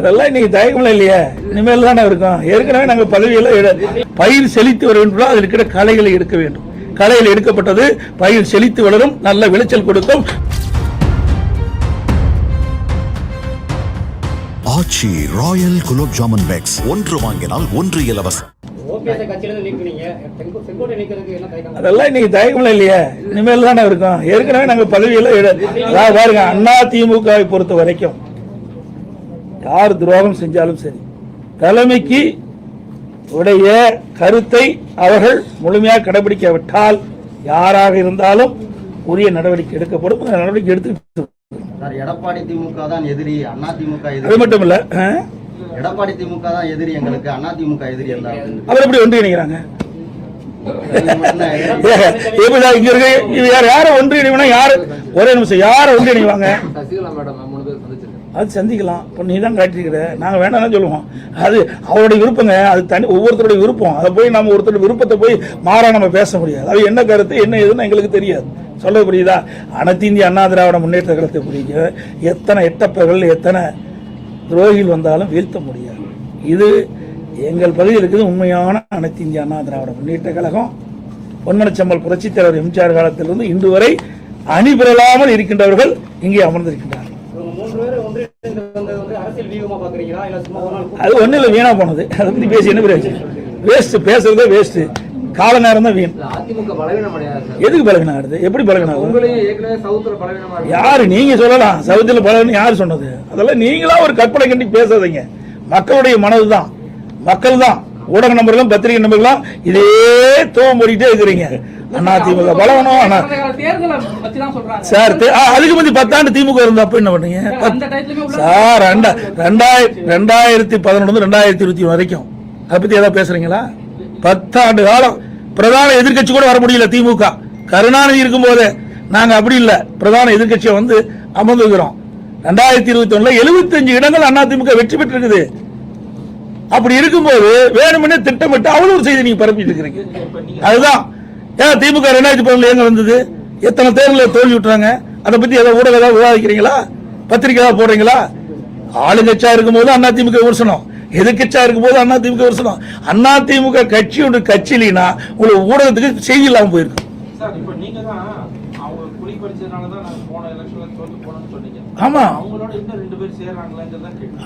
அதெல்லாம் இன்னைக்கு தயக்கம்ல இல்லையே. இனிமேல் தானே இருக்கும். ஏற்கனவே நாங்கள் பதவியில் பயிர் செழித்து வர வேண்டும் அதில் இருக்கிற களைகளை எடுக்க வேண்டும். களைகள் எடுக்கப்பட்டது பயிர் செழித்து வளரும். நல்ல விளைச்சல் கொடுக்கும். Aachi royal gulab jamun packs. ஒன்று வாங்கினால் ஒன்று இலவசம். அதெல்லாம் இன்னைக்கு தயக்கம்ல இல்லையே. இனிமேல் தானே இருக்கும். ஏற்கனவே நாங்கள் பதவியில் அதாவது பாருங்க அண்ணா திமுகவை பொறுத்த வரைக்கும் யார் துரோகம் செஞ்சாலும் சரி தலைமைக்கு உடைய கருத்தை அவர்கள் முழுமையாக கடைபிடிக்காவிட்டால் யாராக இருந்தாலும் உரிய நடவடிக்கை எடுக்கப்படும். அந்த நடவடிக்கை எடுத்து சார் எடப்பாடி திமுக தான் எதிரி அண்ணா திமுக அது மட்டும் இல்ல? எடப்பாடி திமுக தான் எதிரி எங்களுக்கு அண்ணா திமுக எதிரி அப்படின்னு. அவர் எப்படி இங்க இருக்க. இது யார் யாரை ஒன்றிணைவனா யாரு? ஒரே நிமிஷம் யாரை ஒன்றிணைவாங்க அது சந்திக்கலாம். இப்போ நீ தான் காட்டியிருக்கிற. நாங்கள் வேணாம்னு சொல்லுவோம். அது அவருடைய விருப்பங்க. அது தனி ஒவ்வொருத்தருடைய விருப்பம். அதை போய் நம்ம ஒருத்தருடைய விருப்பத்தை போய் மாறா நம்ம பேச முடியாது. அது என்ன கருத்து என்ன ஏதுன்னு எங்களுக்கு தெரியாது. சொல்ல புரியுதா? அனைத்து இந்திய அண்ணா திராவிட முன்னேற்ற கழகத்தை புரியுங்க எத்தனை எட்டப்பர்கள் எத்தனை துரோகிகள் வந்தாலும் வீழ்த்த முடியாது. இது எங்கள் பகுதியில் இருக்குது உண்மையான அனைத்து இந்திய அண்ணா திராவிட முன்னேற்ற கழகம். பொன்மனச்சம்பல் புரட்சித் தலைவர் எம்ஜிஆர் காலத்திலிருந்து இன்று வரை அணி பெறலாமல் இருக்கின்றவர்கள் இங்கே அமர்ந்திருக்கின்றார்கள். இல்ல அது ஒன்றும் இல்லை வீணா போனது. அதை பற்றி பேசி என்ன பிரயோஜனம்? வேஸ்ட் பேசுறதே வேஸ்ட்டு கால நேரம் தான் வீண். எதுக்கு பலவீனம் ஆகுது எப்படி பலவீனம் ஆகுது யாரு? நீங்க சொல்லலாம். சவுத்தில் பலவீனம் யார் சொன்னது? அதெல்லாம் நீங்களா ஒரு கற்பனை கண்டி பேசாதீங்க. மக்களுடைய மனது தான். மக்கள் தான். ஊடக நம்பர்களும் பத்திரிகை நம்பர்களும் இதே தூவம் மூடிட்டே இருக்கிறீங்க. அண்ணா திமுக பலவனம்? அண்ணா. சார் அதுக்கு முந்தி பத்தாண்டு திமுக இருந்தா அப்ப என்ன பண்ணீங்க? சார் ரெண்டா ரெண்டாயிரத்தி ரெண்டாயிரத்தி பதினொன்று ரெண்டாயிரத்தி இருபத்தி வரைக்கும். அதை பத்தி ஏதாவது பேசுறீங்களா? பத்தாண்டு காலம். பிரதான எதிர்க்கட்சி கூட வர முடியல திமுக. கருணாநிதி இருக்கும்போது நாங்கள் அப்படி இல்லை. பிரதான எதிர்க்கட்சியை வந்து அமர்ந்துக்கிறோம் ரெண்டாயிரத்தி இருபத்தி ஒண்ணுல எழுபத்தஞ்சு இடங்கள் அண்ணா திமுக வெற்றி பெற்றிருக்குது. அப்படி இருக்கும்போது வேணுமெனே திட்டமிட்டு அவ்வளவு ஒரு செய்தி நீங்க பரப்பிட்டு இருக்கிறீங்க. அதுதான். ஏன் திமுக ரெண்டாயிரத்தி பதினொன்று எங்க வந்தது? எத்தனை தேர்தலில் தோல்வி விட்டுறாங்க? அதை பத்தி ஏதாவது ஊடகம் ஏதாவது விவாதிக்கிறீங்களா? பத்திரிக்கை ஏதாவது போடுறீங்களா? ஆளுங்கட்சியா இருக்கும்போது அண்ணா திமுக விமர்சனம். எதிர்கட்சியா இருக்கும்போது அண்ணா திமுக விமர்சனம் அண்ணா திமுக கட்சி ஒன்று கட்சி இல்லைன்னா உங்களுக்கு ஊடகத்துக்கு செய்தி இல்லாம போயிருக்கு ஆமா.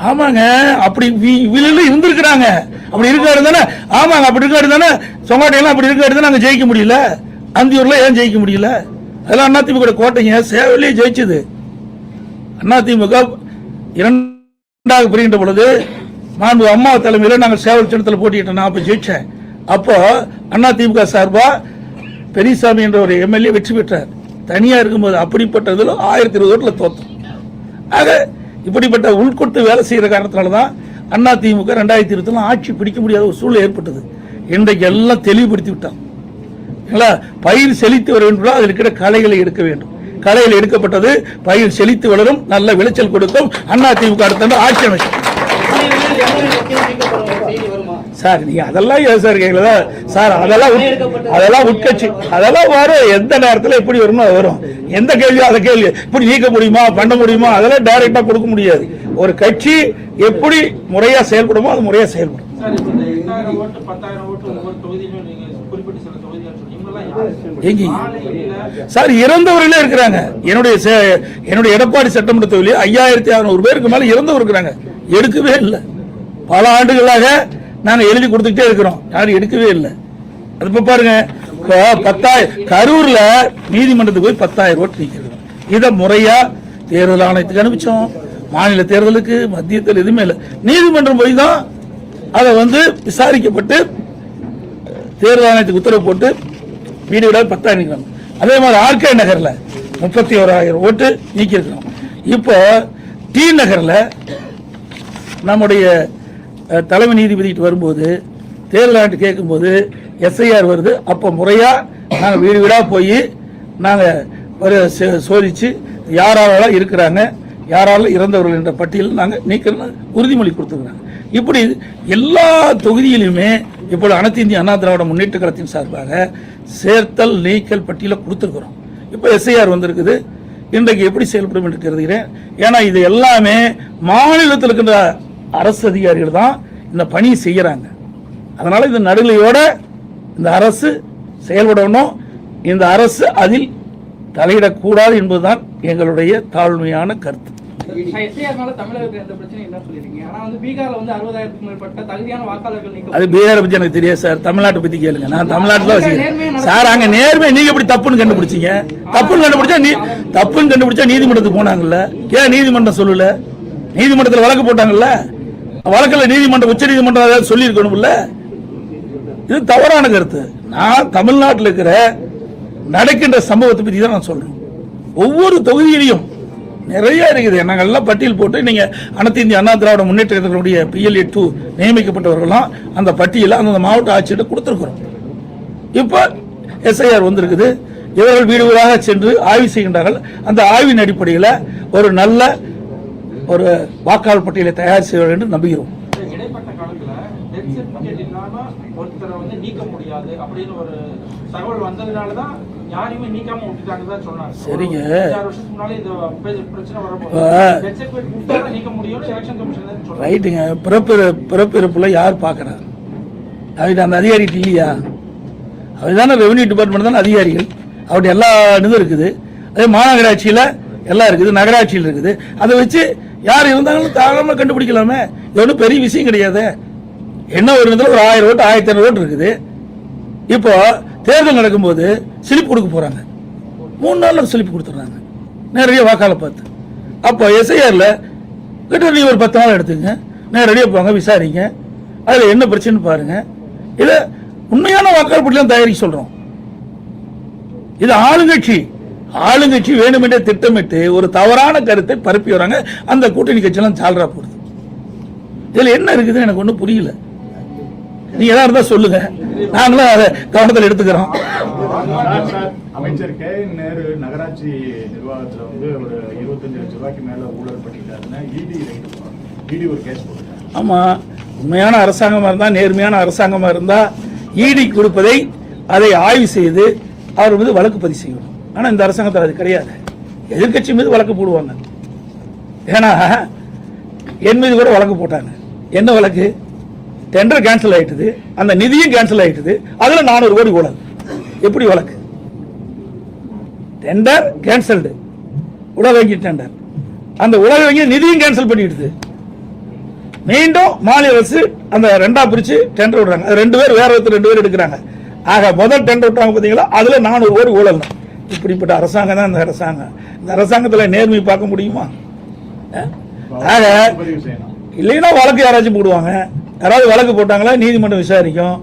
ஆமாங்க. அப்படி விழுல இருந்திருக்கிறாங்க. அப்படி இருக்காரு தானே? ஆமாங்க. அப்படி இருக்காரு தானே? சொங்காட்டையெல்லாம் அப்படி இருக்காரு தானே? அங்க ஜெயிக்க முடியல. அந்தியூர்ல ஏன் ஜெயிக்க முடியல? அதெல்லாம் அதிமுக கோட்டைங்க சேவலே ஜெயிச்சது. அதிமுக இரண்டாக பிரிகின்ற பொழுது மாண்பு அம்மா தலைமையில் நாங்கள் சேவல் சின்னத்தில் போட்டிட்டோம் நான் அப்போ ஜெயிச்சேன். அண்ணா திமுக சார்பாக பெரியசாமி என்ற ஒரு எம்எல்ஏ வெற்றி பெற்றார். தனியாக இருக்கும்போது அப்படிப்பட்டதில் ஆயிரத்தி இருபது ஓட்டில் தோத்தோம். ஆக இப்படிப்பட்ட உள்கொட்டு வேலை செய்கிற காரணத்தினால தான் அண்ணா திமுக ரெண்டாயிரத்தி இருபத்தில் ஆட்சி பிடிக்க முடியாத ஒரு சூழ்நிலை ஏற்பட்டது. இன்றைக்கு எல்லாம் தெளிவுபடுத்தி விட்டான் பயிர் செழித்து வர வேண்டும் அதில் இருக்கிற களைகளை எடுக்க வேண்டும். களைகள் எடுக்கப்பட்டது பயிர் செழித்து வளரும் நல்ல விளைச்சல் கொடுக்கும். அண்ணா திமுக அடுத்த ஆட்சி அமைச்சர் சார் நீங்க அதெல்லாம் சார் கேட்கல சார் அதெல்லாம் அதெல்லாம் உட்கட்சி. அதெல்லாம் வரும் எந்த நேரத்துல எப்படி வருமோ அது வரும். எந்த கேள்வியோ அந்த கேள்வி. இப்படி நீக்க முடியுமா பண்ண முடியுமா? அதெல்லாம் டைரக்டா கொடுக்க முடியாது. ஒரு கட்சி எப்படி முறையா செயல்படுமோ அது முறையா செயல்படும். சார் இறந்தவர்களே இருக்கிறாங்க. என்னுடைய என்னுடைய எடப்பாடி சட்டமன்ற தொகுதியில் ஐயாயிரத்தி அறுநூறு பேருக்கு மேல இறந்தவர் இருக்கிறாங்க. எடுக்கவே இல்லை. பல ஆண்டுகளாக நாங்கள் எழுதி கொடுத்துக்கிட்டே இருக்கிறோம். யாரும் எடுக்கவே இல்லை. அது இப்போ பாருங்க இப்போ பத்தாயிரம் கரூரில் நீதிமன்றத்துக்கு போய் பத்தாயிரம் ஓட்டு நீக்கிறோம் இதை முறையாக தேர்தல் ஆணையத்துக்கு அனுப்பிச்சோம். மாநில தேர்தலுக்கு மத்திய தேர்தல் எதுவுமே இல்லை. நீதிமன்றம் போய் தான் அதை வந்து விசாரிக்கப்பட்டு தேர்தல் ஆணையத்துக்கு உத்தரவு போட்டு வீடு விட பத்தாயிரம் நிற்கிறாங்க. அதே மாதிரி ஆர்கே நகரில் முப்பத்தி ஓராயிரம் ஓட்டு நீக்கியிருக்கிறோம். இப்போ டி நகரில் நம்முடைய தலைமை நீதிபதிகிட்ட வரும்போது தேர்தல் ஆண்டு கேட்கும்போது எஸ்ஐஆர் வருது. அப்போ முறையாக நாங்கள் வீடு வீடாக போய் நாங்கள் ஒரு சே- யாரெல்லாம் இருக்கிறாங்க யாரால இறந்தவர்கள் என்ற பட்டியல் நாங்கள் நீக்கணும் உறுதிமொழி கொடுத்துருக்குறாங்க. இப்படி எல்லா தொகுதியிலுமே இப்போ அனைத்து இந்திய அண்ணா திராவிட முன்னேற்ற கழகத்தின் சார்பாக சேர்த்தல் நீக்கல் பட்டியலை கொடுத்துருக்குறோம். இப்போ எஸ்ஐஆர் வந்திருக்குது. இன்றைக்கு எப்படி செயல்படும் என்று கருதுகிறேன் ஏன்னா இது எல்லாமே மாநிலத்தில் இருக்கின்ற அரசு அதிகாரிகள் தான் இந்த பணியை செய்யறாங்க. அதனால இந்த நடுநிலையோட இந்த அரசு செயல்படணும். இந்த அரசு அதில் தலையிடக்கூடாது என்பதுதான் எங்களுடைய தாழ்மையான கருத்து. அது பீகாரை பத்தி எனக்கு தெரியாது சார். தமிழ்நாட்டை பத்தி கேளுங்க. நான் தமிழ்நாட்டில் வச்சுக்கிறேன் சார் அங்க நேர்மை நீங்க எப்படி தப்புன்னு கண்டுபிடிச்சீங்க? தப்புன்னு கண்டுபிடிச்சா நீ தப்புன்னு கண்டுபிடிச்சா நீதிமன்றத்துக்கு போனாங்கல்ல? ஏன் நீதிமன்றம் சொல்லல? நீதிமன்றத்தில் வழக்கு போட்டாங்கல்ல? வழக்கில் நீதிமன்றம் உச்ச நீதிமன்றம் ஏதாவது சொல்லியிருக்கணும்ல? இது தவறான கருத்து. நான் தமிழ்நாட்டில் இருக்கிற நடக்கின்ற சம்பவத்தை பற்றி தான் நான் சொல்றேன். ஒவ்வொரு தொகுதியிலையும் நிறைய இருக்குது. நாங்கள் எல்லாம் பட்டியல் போட்டு நீங்கள் அனைத்து இந்திய அண்ணா திராவிட முன்னேற்ற கழகத்தினுடைய பிஎல்ஏ டூ நியமிக்கப்பட்டவர்களாம் அந்த பட்டியலை அந்த மாவட்ட ஆட்சியிட்ட கொடுத்துருக்குறோம். இப்போ எஸ்ஐஆர் வந்திருக்குது. இவர்கள் வீடு வீடாக சென்று ஆய்வு செய்கின்றார்கள். அந்த ஆய்வின் அடிப்படையில் ஒரு நல்ல ஒரு வாக்காளர் பட்டியலை தயார் செய்வார்கள் என்று நம்புகிறோம். சரிங்க. ரைட்டுங்க. பிறப்பு பிறப்பிறப்புல யார் பார்க்கறா அவர்கிட்ட அந்த அதிகாரிகிட்ட இல்லையா? அவர் தானே ரெவன்யூ டிபார்ட்மெண்ட் தானே அதிகாரிகள். அவருடைய எல்லா இதுவும் இருக்குது. அதே மாநகராட்சியில் எல்லாம் இருக்குது நகராட்சியில் இருக்குது. அதை வச்சு யார் இருந்தாலும் தாராளமாக கண்டுபிடிக்கலாமே. இது ஒன்றும் பெரிய விஷயம் கிடையாது. என்ன ஒரு இடத்துல ஒரு ஆயிரம் ஓட்டு ஆயிரத்தி ஐநூறு ஓட்டு இருக்குது. இப்போ தேர்தல் நடக்கும்போது ஸ்லிப் கொடுக்க போகிறாங்க மூணு நாளில் ஸ்லிப் கொடுத்துட்றாங்க. நிறைய வாக்காளர் பார்த்து. அப்போ எஸ்ஐஆரில் கிட்ட நீ ஒரு பத்து நாள் எடுத்துங்க. நேரடியாக போங்க விசாரிங்க. அதில் என்ன பிரச்சனைன்னு பாருங்கள் இதை உண்மையான வாக்காளர் பட்டியலாம் தயாரிக்க சொல்கிறோம் இது ஆளுங்கட்சி. ஆளுங்கட்சி வேணுமென்றே திட்டமிட்டு ஒரு தவறான கருத்தை பரப்பி வராங்க. அந்த கூட்டணி கட்சியெல்லாம் சால்ரா போடுது. இதுல என்ன இருக்குதுன்னு எனக்கு ஒன்றும் புரியல. நீங்க எதா இருந்தா சொல்லுங்க. நாங்களும் அதை கவனத்தில் எடுத்துக்கிறோம். சார், சார், அமைச்சர் கே நேரு நகராட்சி நிர்வாகத்துல வந்து ஒரு இருபத்தஞ்சு லட்சம் ரூபாய்க்கு மேல ஊழல் பண்ணிட்டாருன்னா இடி இடி ஒரு கேஸ் ஆமா. உண்மையான அரசாங்கமா இருந்தா நேர்மையான அரசாங்கமா இருந்தா ஈடி கொடுப்பதை அதை ஆய்வு செய்து அவர் மீது வழக்கு பதிவு செய்யணும். ஆனால் இந்த அரசாங்கத்தில் அது கிடையாது. எதிர்க்கட்சி மீது வழக்கு போடுவாங்க. ஏன்னா என் மீது கூட வழக்கு போட்டாங்க. என்ன வழக்கு? டெண்டர் கேன்சல் ஆயிட்டுது. அந்த நிதியும் கேன்சல் ஆயிட்டுது. அதில் நானூறு கோடி ஊழல். எப்படி வழக்கு? டெண்டர் கேன்சல்டு உலக வங்கி டெண்டர் அந்த உலக வங்கி நிதியும் கேன்சல் பண்ணிடுது. மீண்டும் மாநில அரசு அந்த ரெண்டா பிரிச்சு டெண்டர் விடுறாங்க. ரெண்டு பேர் வேற ஒருத்தர் ரெண்டு பேர் எடுக்கிறாங்க. ஆக முதல் டெண்டர் விட்டாங்க பார்த்தீங்களா அதில் நானூறு கோடி ஊழல் தான். இப்படிப்பட்ட அரசாங்கம் தான் இந்த அரசாங்கம். இந்த அரசாங்கத்தில் நேர்மை பார்க்க முடியுமா? ஆக இல்லைன்னா வழக்கு யாராச்சும் போடுவாங்க. யாராவது வழக்கு போட்டாங்களா நீதிமன்றம் விசாரிக்கும்.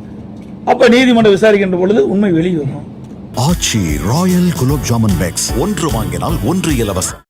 அப்போ நீதிமன்றம் விசாரிக்கின்ற பொழுது உண்மை வெளியே வரும் ஆச்சி ராயல் குலோப் ஜாமுன் பேக்ஸ் ஒன்று வாங்கினால் ஒன்று இலவசம்.